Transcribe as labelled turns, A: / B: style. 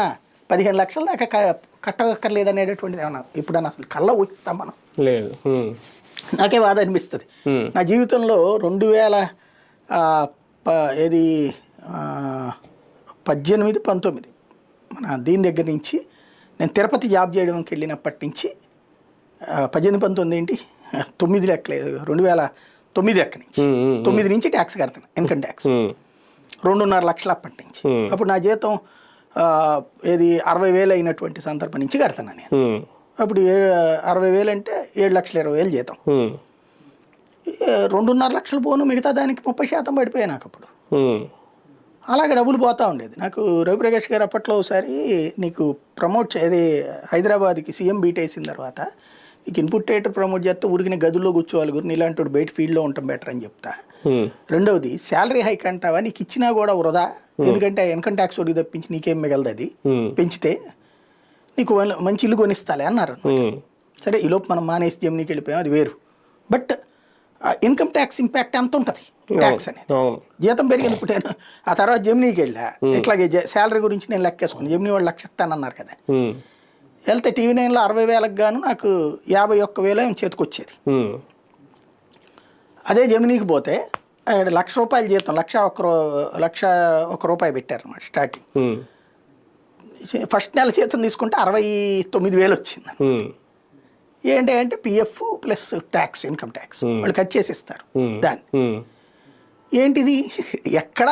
A: ఏమన్నా పదిహేను లక్షల దాకా కట్టక్కర్లేదు అనేటటువంటిది ఏమన్నా? ఎప్పుడన్నా అసలు కళ్ళ ఊహిస్తాం మనం.
B: లేదు.
A: నాకే బాధ అనిపిస్తుంది. నా జీవితంలో రెండు వేల ఏది పద్దెనిమిది పంతొమ్మిది మన దీని దగ్గర నుంచి నేను తిరుపతి జాబ్ చేయడానికి వెళ్ళినప్పటి నుంచి పద్దెనిమిది పంతొమ్మిది ఏంటి? తొమ్మిది లెక్కలేదు రెండు వేల తొమ్మిది లెక్క నుంచి. తొమ్మిది నుంచి ట్యాక్స్ కడతాను ఇన్కమ్ ట్యాక్స్. రెండున్నర లక్షలు అప్పటి నుంచి. అప్పుడు నా జీతం ఏది అరవై వేలు అయినటువంటి సందర్భం నుంచి కడతాను నేను. అప్పుడు ఏ అరవై వేలు అంటే ఏడు లక్షల ఇరవై వేలు జీతం. రెండున్నర లక్షలు పోను మిగతా దానికి ముప్పై శాతం పడిపోయాయి నాకు అప్పుడు. అలాగే డబ్బులు పోతా ఉండేది. నాకు రవిప్రకాష్ గారు అప్పట్లో ఒకసారి నీకు ప్రమోట్ అది హైదరాబాద్కి సీఎం బీట్ వేసిన తర్వాత నీకు ఇన్పుట్ థియేటర్ ప్రమోట్ చేస్తే ఊరికి గదుల్లో కూర్చోవాలి గురి నీలాంటి వాడు బయట ఫీల్డ్లో ఉండటం బెటర్ అని చెప్తా. రెండవది శాలరీ హైక్ అంటావా? నీకు ఇచ్చినా కూడా వృధా. ఎందుకంటే ఇన్కమ్ ట్యాక్స్ ఒడిగి తప్పించి నీకేం మిగలదు అది. పెంచితే నీకు మంచి ఇల్లు కొనిస్తాలే అన్నారు. సరే ఈలోపు మనం మానేసి జమ్నీకి వెళ్ళిపోయాం అది వేరు. బట్ ఇన్కమ్ ట్యాక్స్ ఇంపాక్ట్ ఎంత ఉంటుంది? ట్యాక్స్ అనేది. జీతం పెరిగింది ఇప్పుడు నేను ఆ తర్వాత జమ్నీకి వెళ్ళా. ఇట్లాగే శాలరీ గురించి నేను లెక్కేసుకున్నాను జమ్నీ వాళ్ళు లక్ష ఇస్తానన్నారు కదా. వెళ్తే టీవీ నైన్లో అరవై వేలకు గాను నాకు యాభై ఒక్క వేలు ఏమో చేతికి వచ్చేది
B: ఉమ్.
A: అదే జమినీకి పోతే అక్కడ లక్ష రూపాయల జీతం లక్ష ఒక్క రూ లక్ష ఒక రూపాయి పెట్టారు అన్నమాట స్టార్టింగ్. ఫస్ట్ నెల జీతం తీసుకుంటే అరవై తొమ్మిది వేలు వచ్చింది. ఏంటి అంటే PF plus tax income tax వాళ్ళు కట్ చేసి ఇస్తారు
B: ఉమ్.
A: దాన్ని. ఏంటిది ఎక్కడ